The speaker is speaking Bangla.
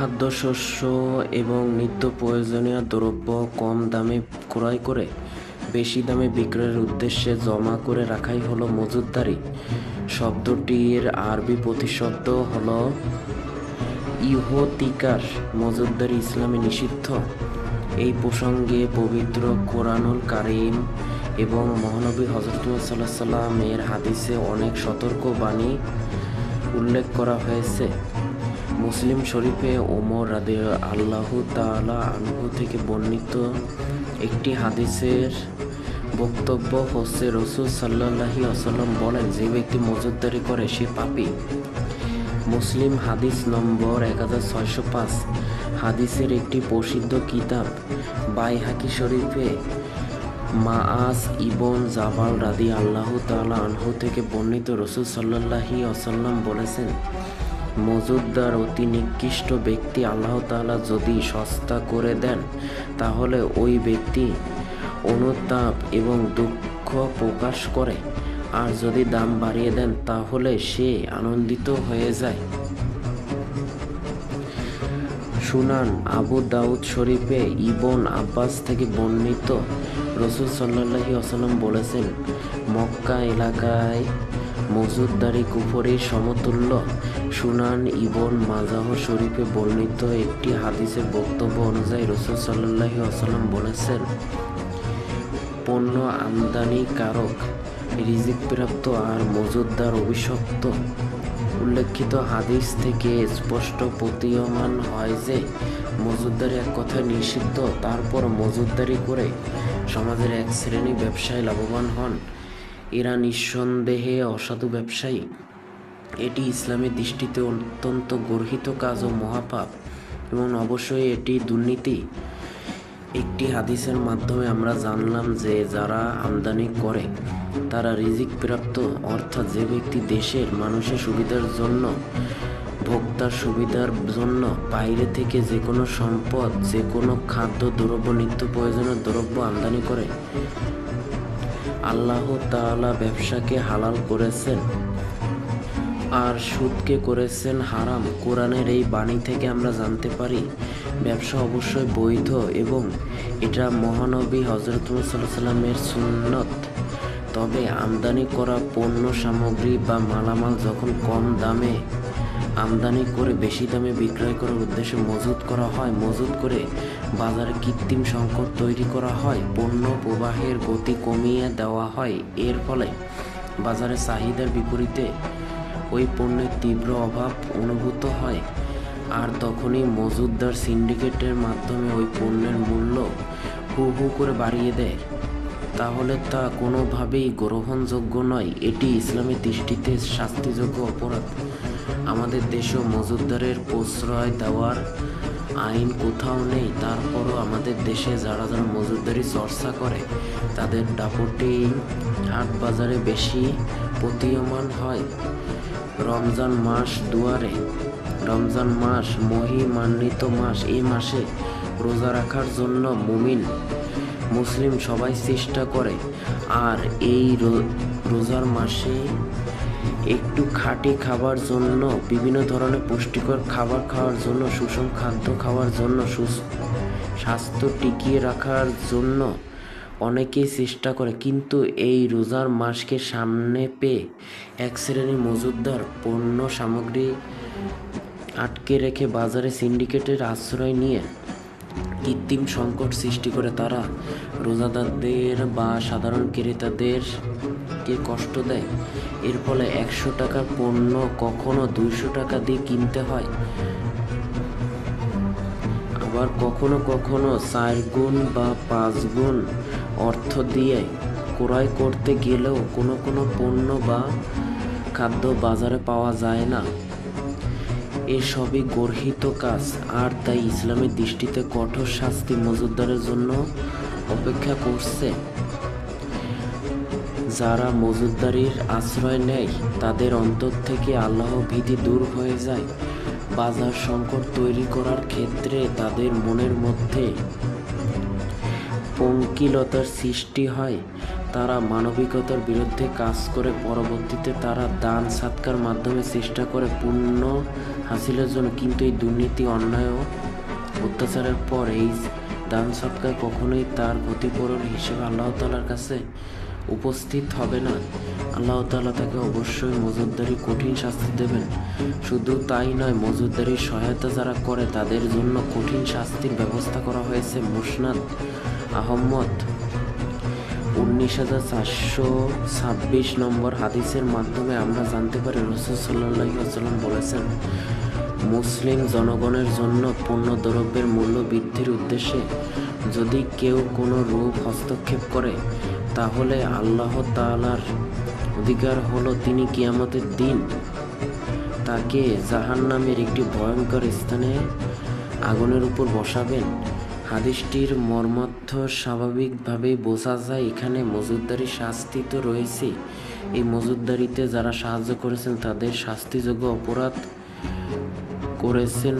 খাদ্যশস্য এবং নিত্য প্রয়োজনীয় দ্রব্য কম দামে ক্রয় করে বেশি দামে বিক্রয়ের উদ্দেশ্যে জমা করে রাখাই হলো মজুতদারি। শব্দটির আরবি প্রতিশব্দ হলো ইহতিকার, মজুতদারি ইসলামে নিষিদ্ধ। এই প্রসঙ্গে পবিত্র কোরআনুল কারিম এবং মহানবী হজরত সাল্লাহ সাল্লামের হাদিসে অনেক সতর্ক বাণী উল্লেখ করা হয়েছে। মুসলিম শরীফে ওমর রাদে আল্লাহ তাআলা আনহু থেকে বর্ণিত একটি হাদিসের বক্তব্য হচ্ছে রসুল সাল্লাহি আসাল্লাম বলেন, যে ব্যক্তি মজুদদারি করে, সে পাপী। মুসলিম হাদিস নম্বর এক হাজার ছয়শো পাঁচ। হাদিসের একটি প্রসিদ্ধ কিতাব বাইহাকি শরীফে মাআস ইবন জাবাল রাদি আল্লাহ তাআলা আনহু থেকে বর্ণিত, রসুল সাল্লাহি আসাল্লাম বলেছেন মজুদদার অতি নিকৃষ্ট ব্যক্তি আল্লাহ তাআলা যদি সস্তা করে দেন, তাহলে ওই ব্যক্তি অনুতাপ এবং দুঃখ প্রকাশ করে। আর যদি দাম বাড়িয়ে দেন, তাহলে সে আনন্দিত হয়ে যায়। সুনান আবু দাউদ শরীফে ইবন আব্বাস থেকে বর্ণিত রসুল সাল্লাহি আসাল্লাম বলেছেন, মক্কা এলাকায় মজুদদারি কুফরির সমতুল্য। সুনান ইবন মাজাহ শরীফে বর্ণিত একটি হাদিসের বক্তব্য অনুযায়ী রসুল সাল্লাহি আসাল্লাম বলেছেন, পণ্য আমদানিকারক রিজিক প্রাপ্ত আর মজুদদার অভিশপ্ত। উল্লেখিত হাদিস থেকে স্পষ্ট প্রতীয়মান হয় যে মজুদদারি এক কথা নিষিদ্ধ, তারপর মজুদদারি করে সমাজের এক শ্রেণি ব্যবসায় লাভবান হন। এরা নিঃসন্দেহে অসাধু ব্যবসায়ী। এটি ইসলামের দৃষ্টিতে অত্যন্ত গর্হিত কাজ ও মহাপাপ এবং অবশ্যই এটি দুর্নীতি। একটি হাদিসের মাধ্যমে আমরা জানলাম যে যারা আমদানি করে, তারা রিজিক প্রাপ্ত অর্থাৎ যে ব্যক্তি দেশের মানুষের সুবিধার জন্য, ভোক্তার সুবিধার জন্য বাইরে থেকে যে কোনো সম্পদ, যে কোনো খাদ্য, দ্রব্য, নিত্য প্রয়োজনীয় দ্রব্য আমদানি করে আল্লাহ তাআলা ব্যবসাকে হালাল করেছেন আর সুদকে করেছেন হারাম। কোরআনের এই বাণী থেকে আমরা জানতে পারি, ব্যবসা অবশ্যই বৈধ এবং এটা মহানবী হজরত সাল্লামের সুন্নত। তবে আমদানি করা পণ্য সামগ্রী বা মালামাল যখন কম দামে আমদানি করে বেশি দামে বিক্রয় করার উদ্দেশ্যে মজুত করা হয়। মজুত করে বাজারে কৃত্রিম সংকট তৈরি করা হয়। পণ্য প্রবাহের গতি কমিয়ে দেওয়া হয়। এর ফলে বাজারে চাহিদার বিপরীতে ওই পণ্যের তীব্র অভাব অনুভূত হয়। আর তখনই মজুদদার সিন্ডিকেটের মাধ্যমে ওই পণ্যের মূল্য হু হু করে বাড়িয়ে দেয়। তাহলে তা কোনোভাবেই গ্রহণযোগ্য নয়। এটি ইসলামের দৃষ্টিতে শাস্তিযোগ্য অপরাধ। আমাদের দেশেও মজুদদারের প্রশ্রয় দেওয়ার আইন কোথাও নেই। তারপরও আমাদের দেশে যারা যারা মজুদদারি চর্চা করে, তাদের দাপটে হাট বাজারে বেশি প্রতীয়মান হয়। রমজান মাস দুয়ারে, রমজান মাস, মহিমান্বিত মাস। এই মাসে রোজা রাখার জন্য মুমিন, মুসলিম সবাই চেষ্টা করে। আর এই রোজার মাসে একটু খাঁটি খাবার জন্য, বিভিন্ন ধরনের পুষ্টিকর খাবার খাওয়ার জন্য, সুষম খাদ্য খাওয়ার জন্য স্বাস্থ্য টিকিয়ে রাখার জন্য অনেকেই চেষ্টা করে। কিন্তু এই রোজার মাসকে সামনে পেয়ে এক শ্রেণির মজুদদার পণ্য সামগ্রী আটকে রেখে বাজারে সিন্ডিকেটের আশ্রয় নিয়ে কৃত্রিম সংকট সৃষ্টি করে তারা রোজাদারদের বা সাধারণ ক্রেতাদেরকে কষ্ট দেয়। এর ফলে একশো টাকার পণ্য কখনো দুইশো টাকা দিয়ে কিনতে হয়। আবার কখনো কখনো চার গুণ বা পাঁচ গুণ অর্থ দিয়ে ক্রয় করতে গেলেও কোনো কোনো পণ্য বা খাদ্য বাজারে পাওয়া যায় না। এসবই গর্হিত কাজ। আর তাই ইসলামের দৃষ্টিতে কঠোর শাস্তি মজুদদারের জন্য অপেক্ষা করছে। যারা মজুদদারির আশ্রয় নেয়, তাদের অন্তর থেকে আল্লাহ ভীতি দূর হয়ে যায়। বাজার সংকট তৈরি করার ক্ষেত্রে তাদের মনের মধ্যে পঙ্কিলতার সৃষ্টি হয়। তারা মানবিকতার বিরুদ্ধে কাজ করে, পরবর্তীতে তারা দান সাৎকার মাধ্যমে চেষ্টা করে পূর্ণ হাসিলের জন্য। কিন্তু এই দুর্নীতি, অন্যায় অত্যাচারের পর এই দান সৎকার কখনোই তার ক্ষতিপূরণ হিসেবে আল্লাহ তালার কাছে উপস্থিত হবে না। আল্লাহ তালা তাকে অবশ্যই মজুদদারি কঠিন শাস্তি দেবেন। শুধু তাই নয়, মজুদদারির সহায়তা যারা করে, তাদের জন্য কঠিন শাস্তির ব্যবস্থা করা হয়েছে মুসনাদ আহম্মদ। উনিশ হাজার চারশো ছাব্বিশ নম্বর হাদিসের মাধ্যমে আমরা জানতে পারি রসুল সাল্লাহ সাল্লাম বলেছেন, মুসলিম জনগণের জন্য পণ্য দ্রব্যের মূল্য বৃদ্ধির উদ্দেশ্যে যদি কেউ কোনো রূপ হস্তক্ষেপ করে, তাহলে আল্লাহ তাআলার অধিকার হলো তিনি কিয়ামতের দিন তাকে জাহান্নামের একটি ভয়ঙ্কর স্থানে আগুনের উপর বসাবেন। হাদিসটির মর্মার্থ স্বাভাবিকভাবেই বোঝা যায়। এখানে মজুদদারি শাস্তি তো রয়েছে এই মজুদদারিতে যারা সাহায্য করেছেন, তাদের শাস্তিযোগ্য অপরাধ করেছেন